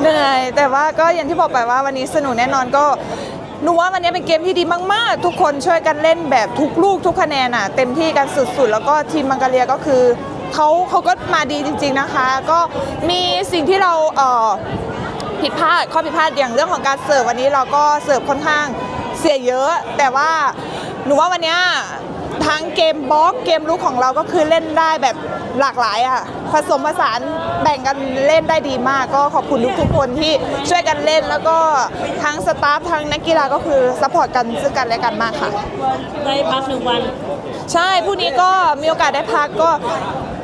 เหนื่อย แต่ว่าก็อย่างที่บอกไปว่าวันนี้สนุกแน่นอนก็หนูว่าวันนี้เป็นเกมที่ดีมาก ๆ ทุกคนช่วยกันเล่นแบบทุกลูกทุกคะแนนอะเต็มที่กันสุด ๆ แล้วก็ทีมมังกรเลียก็คือเขาเขาก็มาดีจริง ๆนะคะ ก็มีสิ่งที่เราเอ่อผิดพลาดข้อผิดพลาดอย่างเรื่องของการเสิร์ฟวันนี้เราก็เสิร์ฟค่อนข้างเสียเยอะ แต่ว่าหนูว่าวันนี้ ทั้งเกมบล็อกเกมลุกของเราก็คือเล่นได้แบบหลากหลายอะผสมผสานแบ่งกันเล่นได้ดีมาก ก็ขอบคุณทุกๆคนที่ช่วยกันเล่นแล้วก็ทั้งสตาฟทั้งนักกีฬาก็คือซัพพอร์ตกันซึ่งกันและกันมากค่ะ ได้พักหนึ่งวัน ใช่พรุ่งนี้ก็มีโอกาสได้พักก็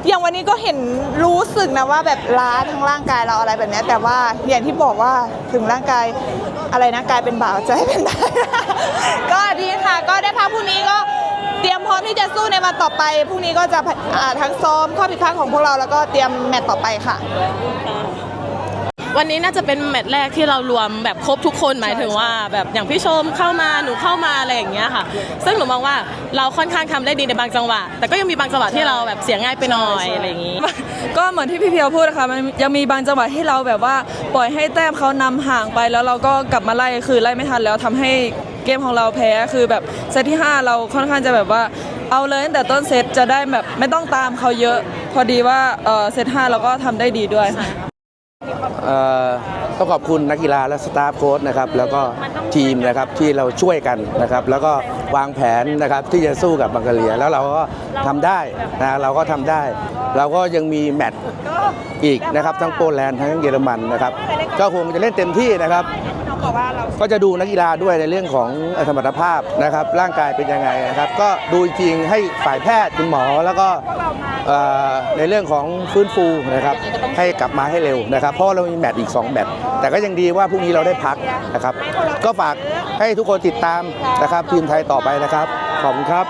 อย่างวันนี้ก็เห็นรู้สึกนะว่าแบบล้าทั้งร่างกายเราอะไรแบบเนี้ยแต่ว่าอย่างที่บอกว่าถึงร่างกายอะไรนะกายเป็นบ่าวใจเป็นได้ ก็ดีค่ะ ก็ได้พักพรุ่งนี้ก็เต รียมพร้อมที่จะสู้ในวันต่อไปพรุ่งนี้ก็จะอ่าทั้งซ้อมข้อผิดพลาดของพวกเราแล้วก็เตรียมแมตต์ต่อไปค่ะ วันนี้น่าจะเป็นแมตช์แรกที่เรารวมแบบครบทุกคนหมายถึงว่า แบบอย่างพี่ชมเข้ามาหนูเข้ามาอะไรอย่างเงี้ยค่ะ ซึ่งหนูมองว่าเราค่อนข้างทำได้ดีในบางจังหวะ แต่ก็ยังมีบางจังหวะที่เราแบบเสียง่ายไปหน่อยอะไรอย่างงี้ ก็เหมือนที่พี่เพียวพูดนะคะมันยังมีบางจังหวะที่เราแบบว่าปล่อยให้แต้มเขานำห่างไปแล้วเราก็กลับมาไล่คือไล่ไม่ทันแล้วทำให้ เกมของเราแพ้คือแบบเซตที่ 5 เราค่อนข้างจะแบบว่าเอาเลยตั้งแต่ต้นเซตจะได้แบบไม่ต้องตามเขาเยอะ พอดีว่าเอ่อเซต5เราก็ทำได้ดีด้วยค่ะ เอ่อต้องขอบคุณนักกีฬาและสตาฟโค้ชนะครับแล้วก็ทีมนะครับที่เราช่วยกันนะครับ แล้วก็วางแผนนะครับที่จะสู้กับบังกาเลียแล้วเราก็ทำได้นะเราก็ทำได้ เราก็ยังมีแมตช์อีกนะครับทั้งโปแลนด์ทั้งเยอรมันนะครับก็คงจะเล่นเต็มที่นะครับ ก็จะดูนักกีฬาด้วยในเรื่องของสมรรถภาพนะครับ ร่างกายเป็นยังไงนะครับ ก็ดูจริงให้ฝ่ายแพทย์คุณหมอแล้วก็ในเรื่องของฟื้นฟูนะครับ ให้กลับมาให้เร็วนะครับ เพราะเรามีแมตช์อีก 2 แมตช์แต่ก็ยังดีว่าพรุ่งนี้เราได้พักนะครับ ก็ฝากให้ทุกคนติดตามนะครับทีมไทยต่อไปนะครับ ขอบคุณครับ